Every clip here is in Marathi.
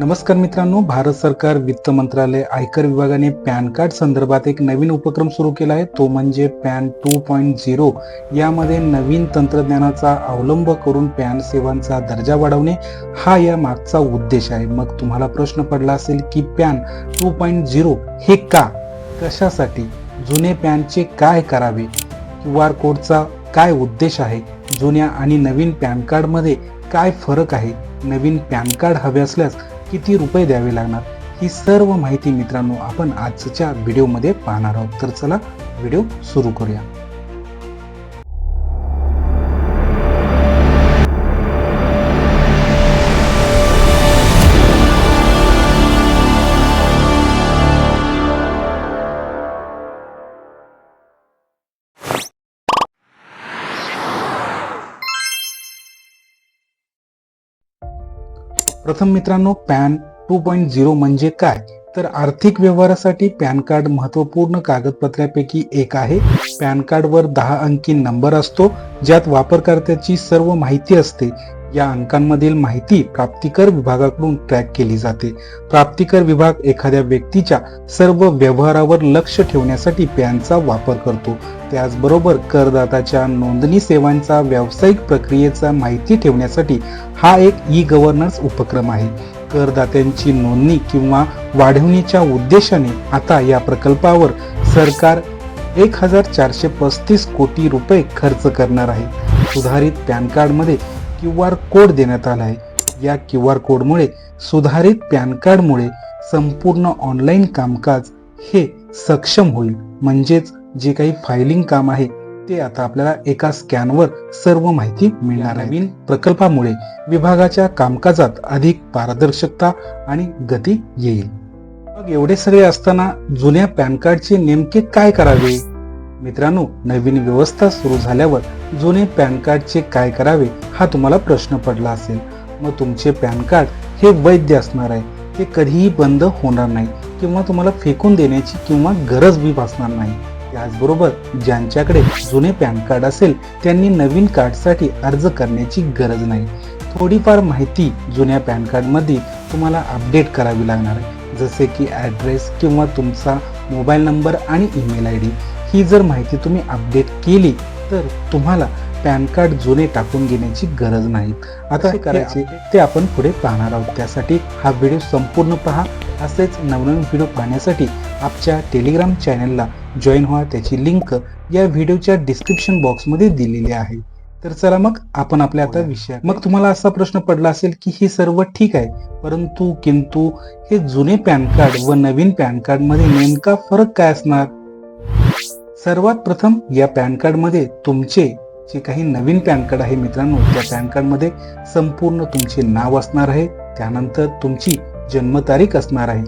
नमस्कार मित्रांनो भारत सरकार वित्त मंत्रालय आयकर विभागाने पॅन कार्ड संदर्भात एक नवीन उपक्रम सुरू केला आहे. तो म्हणजे पॅन टू पॉईंट झिरो. यामध्ये नवीन तंत्रज्ञानाचा अवलंब करून पॅन सेवांचा दर्जा वाढवणे हा या मागचा उद्देश आहे. मग तुम्हाला प्रश्न पडला असेल की पॅन टू पॉईंट झिरो हे का? कशासाठी? जुने पॅनचे काय करावे? क्यू आर कोडचा काय उद्देश आहे? जुन्या आणि नवीन पॅन कार्डमध्ये काय फरक आहे? नवीन पॅन कार्ड हवे असल्यास किती रुपये द्यावे लागणार ही सर्व माहिती मित्रांनो आपण आजच्या व्हिडिओमध्ये पाहणार आहोत. तर चला व्हिडिओ सुरू करूया. प्रथम मित्रांनो पॅन टू पॉईंट झिरो म्हणजे काय? तर आर्थिक व्यवहारासाठी पॅन कार्ड महत्त्वपूर्ण कागदपत्रापैकी एक आहे. पॅन कार्डवर दहा अंकी नंबर असतो ज्यात वापरकर्त्याची सर्व माहिती असते. या अंकांमधील माहिती प्राप्तिकर विभागाकडून ट्रॅक केली जाते. प्राप्तिकर विभाग एखाद्या व्यक्तीच्या सर्व व्यवहारावर लक्ष ठेवण्यासाठी पॅनचा वापर करतो. त्याचबरोबर करदात्याच्या नोंदणी सेवांचा व्यावसायिक प्रक्रियेचा माहिती ठेवण्यासाठी हा एक ई गव्हर्नन्स उपक्रम आहे. करदात्यांची नोंदणी किंवा वाढवणीच्या उद्देशाने आता या प्रकल्पावर सरकार एक हजार चारशे पस्तीस कोटी रुपये खर्च करणार आहे. सुधारित पॅन कार्डमध्ये क्यू आर कोड देण्यात आला आहे. या क्यू आर कोडमुळे सुधारित पॅन कार्डमुळे संपूर्ण ऑनलाईन कामकाज हे सक्षम होईल. म्हणजेच जे काही फायलिंग काम आहे ते आता आपल्याला एका स्कॅनवर सर्व माहिती मिळणार आहे. नवीन प्रकल्पामुळे विभागाच्या कामकाजात अधिक पारदर्शकता आणि गती येईल. मग एवढे सगळे असताना जुन्या पॅन कार्डचे नेमके काय करावे? मित्रांनो नवीन व्यवस्था सुरू झाल्यावर जुने पॅन कार्डचे काय करावे हा तुम्हाला प्रश्न पडला असेल. मग तुमचे पॅन कार्ड हे वैध असणार आहे ते कधीही बंद होणार नाही किंवा तुम्हाला फेकून देण्याची किंवा गरज बी भासणार नाही. त्याचबरोबर ज्यांच्याकडे जुने पॅन कार्ड असेल त्यांनी नवीन कार्डसाठी अर्ज करण्याची गरज नाही. थोडीफार माहिती जुन्या पॅन कार्डमध्ये तुम्हाला अपडेट करावी लागणार आहे. जसे की ॲड्रेस किंवा तुमचा मोबाईल नंबर आणि ईमेल आय डी. ही जर माहिती तुम्ही अपडेट केली तर तुम्हाला पॅन कार्ड जुने टाकून घेण्याची गरज नाही. आता करायचे? ते आपण पुढे पाहणार आहोत. त्यासाठी हा व्हिडिओ संपूर्ण पहा. असेच नवनवीन व्हिडिओ पाहण्यासाठी आमच्या टेलिग्राम चॅनलला जॉईन व्हा. त्याची लिंक या व्हिडिओच्या डिस्क्रिप्शन बॉक्समध्ये दिलेली आहे. तर चला मग आपण आपल्या आता विषय मग तुम्हाला असा प्रश्न पडला असेल की हे सर्व ठीक आहे परंतु किंतु हे जुने पॅन कार्ड व नवीन पॅन कार्डमध्ये नेमका फरक काय असणार? सर्वात प्रथम या पॅन कार्डमध्ये तुमचे जे काही नवीन पॅन कार्ड आहे मित्रांनो त्या पॅन कार्डमध्ये संपूर्ण तुमचे नाव असणार आहे त्यानंतर तुमची जन्मतारीख असणार आहे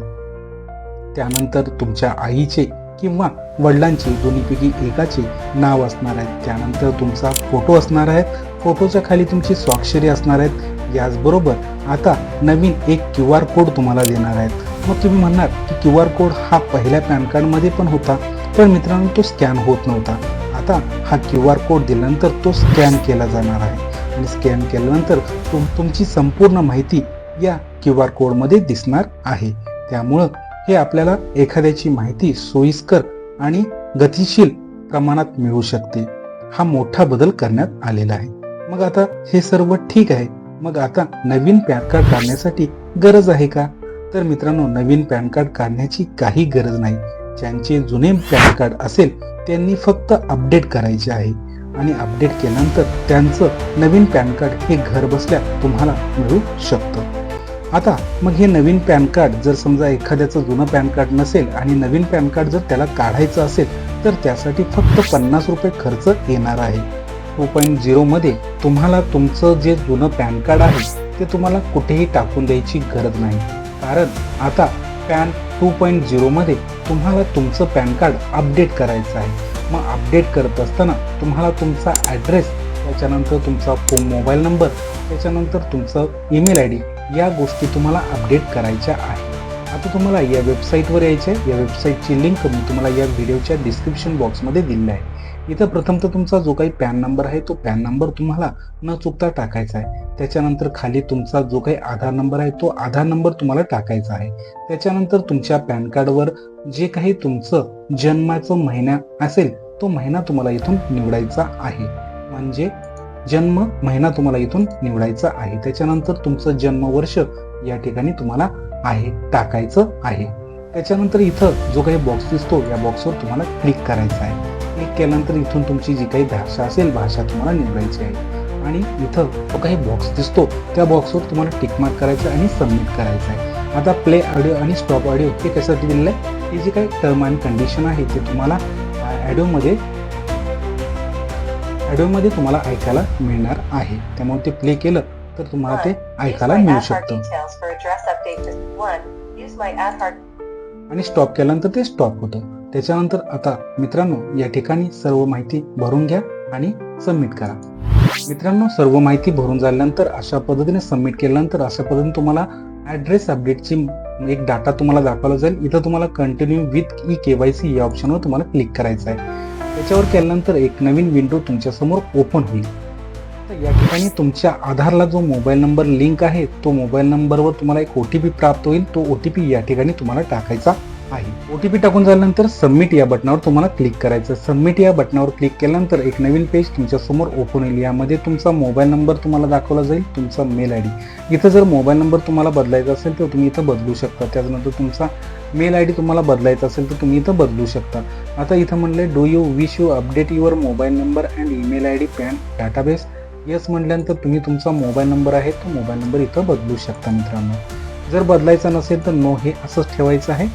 त्यानंतर तुमच्या आईचे किंवा वडिलांचे दोन्हीपैकी एकाचे नाव असणार आहे त्यानंतर तुमचा फोटो असणार आहे फोटोच्या खाली तुमची स्वाक्षरी असणार आहेत याचबरोबर आता नवीन एक क्यू आर कोड तुम्हाला देणार आहेत. मग तुम्ही म्हणणार की क्यू आर कोड हा पहिल्या पॅन कार्डमध्ये पण होता पण मित्रांनो तो स्कॅन होत नव्हता. आता हा क्यू आर कोड दिल्यानंतर तो स्कॅन केला जाणार आहे. आणि स्कॅन केल्यानंतर तुम तुमची संपूर्ण माहिती या क्यू आर कोडमध्ये दिसणार आहे. त्यामुळं हे आपल्याला एखाद्याची माहिती सोयीस्कर आणि गतिशील प्रमाणात मिळू शकते. हा मोठा बदल करण्यात आलेला आहे. मग आता हे सर्व ठीक आहे. मग आता नवीन पॅन कार्ड काढण्यासाठी गरज आहे का? तर मित्रांनो नवीन पॅन कार्ड काढण्याची काही गरज नाही. ज्यांचे जुने पॅन कार्ड असेल त्यांनी फक्त अपडेट करायचे आहे. आणि अपडेट केल्यानंतर त्यांचं नवीन पॅन कार्ड हे घर बसल्या तुम्हाला मिळू शकतं. आता मग हे नवीन पॅन कार्ड जर समजा एखाद्याचं जुनं पॅन कार्ड नसेल आणि नवीन पॅन कार्ड जर त्याला काढायचं असेल तर त्यासाठी फक्त पन्नास रुपये खर्च येणार आहे. टू पॉईंट झिरोमध्ये तुम्हाला तुमचं जे जुनं पॅन कार्ड आहे ते तुम्हाला कुठेही टाकून द्यायची गरज नाही. कारण आता पॅन टू पॉईंट झिरोमध्ये तुम्हाला तुमचं पॅन कार्ड अपडेट करायचं आहे. मग अपडेट करत असताना तुम्हाला तुमचा ॲड्रेस त्याच्यानंतर तुमचा फोन मोबाईल नंबर त्याच्यानंतर तुमचं ईमेल आय डी या गोष्टी तुम्हाला अपडेट करायच्या आहे आता तुम्हाला या वेबसाईटवर यायचं आहे. या वेबसाईटची लिंक मी तुम्हाला या व्हिडिओच्या डिस्क्रिप्शन बॉक्समध्ये दिली आहे. इथं प्रथम तर तुमचा जो काही पॅन नंबर आहे तो पॅन नंबर तुम्हाला न चुकता टाकायचा आहे. त्याच्यानंतर खाली तुमचा जो काही आधार नंबर आहे तो आधार नंबर तुम्हाला टाकायचा आहे. त्याच्यानंतर तुमच्या पॅन कार्डवर जे काही तुमचं जन्माचं महिना असेल तो महिना तुम्हाला इथून निवडायचा आहे. म्हणजे जन्म महिना तुम्हाला इथून निवडायचा आहे. त्याच्यानंतर तुमचं जन्मवर्ष या ठिकाणी तुम्हाला आहे टाकायचं आहे. त्याच्यानंतर इथं जो काही बॉक्स दिसतो या बॉक्सवर तुम्हाला क्लिक करायचा आहे. क्लिक केल्यानंतर इथून तुमची जी काही भाषा असेल भाषा तुम्हाला निवडायची आहे. आणि इथं जो काही बॉक्स दिसतो. त्या बॉक्सवर तुम्हाला टिकमार्क करायचं आहे आणि सबमिट करायचं आहे. आता प्ले ऑडिओ आणि स्टॉप ऑडिओ हे कशासाठी दिलेलं आहे? ही जी काही टर्म अँड कंडिशन आहे ते तुम्हाला ॲडिओमध्ये ॲडिओमध्ये तुम्हाला ऐकायला मिळणार आहे. त्यामुळे ते प्ले केलं तर तुम्हाला ते ऐकायला मिळू शकतं. आणि स्टॉप केल्यानंतर ते स्टॉप होतं. त्याच्यानंतर आता मित्रांनो या ठिकाणी सर्व माहिती भरून घ्या आणि सबमिट करा. मित्रांनो सर्व माहिती भरून झाल्यानंतर अशा पद्धतीने सबमिट केल्यानंतर अशा पद्धतीने तुम्हाला ॲड्रेस अपडेटची एक डाटा तुम्हाला दाखवला जाईल. इथं तुम्हाला continue with e K Y C या ऑप्शनवर तुम्हाला क्लिक करायचं आहे. त्याच्यावर केल्यानंतर एक नवीन विंडो तुमच्यासमोर ओपन होईल. तर या ठिकाणी तुमच्या आधारला जो मोबाईल नंबर लिंक आहे तो मोबाईल नंबरवर तुम्हाला एक ओ टी पी प्राप्त होईल. तो ओ टी पी या ठिकाणी तुम्हाला टाकायचा आहे. ओ टी पी टाकून झाल्यानंतर सबमिट या बटनावर तुम्हाला क्लिक करायचं. सबमिट या बटनावर क्लिक केल्यानंतर एक नवीन पेज तुमच्यासमोर ओपन होईल. यामध्ये तुमचा मोबाईल नंबर तुम्हाला दाखवला जाईल तुमचा मेल आय डी इथं जर मोबाईल नंबर तुम्हाला बदलायचा असेल तर तुम्ही इथं बदलू शकता. त्याच्यानंतर तुमचा मेल आय डी तुम्हाला बदलायचा असेल तर तुम्ही इथं बदलू शकता. आता इथं म्हणले do you wish you update your mobile number and email I D PAN database yes म्हटल्यानंतर तुम्ही तुमचा मोबाईल नंबर आहे तो मोबाईल नंबर इथं बदलू शकता मित्रांनो. जर बदलायचा नसेल तर नो हे असंच ठेवायचं आहे.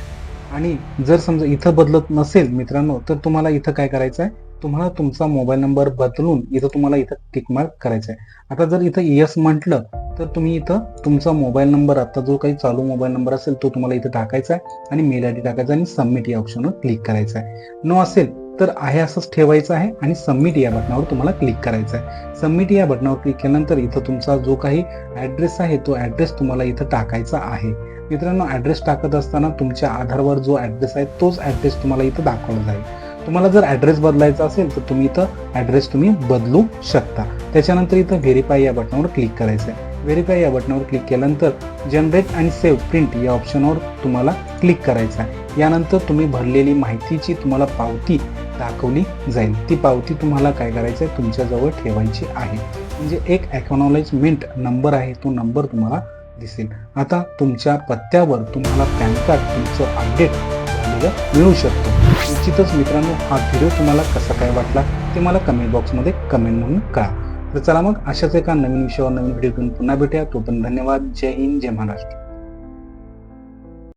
आणि जर समजा इथं बदलत नसेल मित्रांनो तर तुम्हाला इथं काय करायचं आहे तुम्हाला तुमचा मोबाईल नंबर बदलून इथं तुम्हाला इथं टिकमार्क करायचं आहे आता जर इथं यस म्हटलं तर तुम्ही इथं तुमचा मोबाईल नंबर आता जो काही चालू मोबाईल नंबर असेल तो तुम्हाला इथं टाकायचा आहे आणि मेल आय डी टाकायचा आणि सबमिट या ऑप्शनवर क्लिक करायचं आहे नो असेल तर आहे असंच ठेवायचं आहे आणि सबमिट या बटनावर तुम्हाला क्लिक करायचं आहे. सबमिट या बटनावर क्लिक केल्यानंतर इथं तुमचा जो काही ॲड्रेस आहे तो ॲड्रेस तुम्हाला इथं टाकायचा आहे. मित्रांनो ॲड्रेस टाकत असताना तुमच्या आधारवर जो ॲड्रेस आहे तोच ॲड्रेस तुम्हाला इथं दाखवला जाईल. तुम्हाला जर ॲड्रेस बदलायचा असेल तर तुम्ही इथं ॲड्रेस तुम्ही बदलू शकता. त्याच्यानंतर इथं व्हेरीफाय या बटनावर क्लिक करायचं आहे. व्हेरीफाय या बटनावर क्लिक केल्यानंतर जनरेट आणि सेव्ह प्रिंट या ऑप्शनवर तुम्हाला क्लिक करायचं आहे. यानंतर तुम्ही भरलेली माहितीची तुम्हाला पावती दाखवली जाईल. ती पावती तुम्हाला काय करायचं आहे? तुमच्याजवळ ठेवायची आहे. म्हणजे एक ॲक्नॉलेजमेंट नंबर आहे तो नंबर तुम्हाला दिसेल. आता तुमच्या पत्त्यावर तुम्हाला पॅन कार्ड तुमचं अपडेट झालेलं मिळू शकतो. निश्चितच मित्रांनो हा व्हिडिओ तुम्हाला कसा काय वाटला ते मला कमेंट बॉक्समध्ये कमेंट म्हणून कळा तर चला मग अशाच एका नवीन विषयावर नवीन व्हिडिओ घेऊन पुन्हा भेटूया. तोपर्यंत धन्यवाद. जय हिंद जय महाराष्ट्र.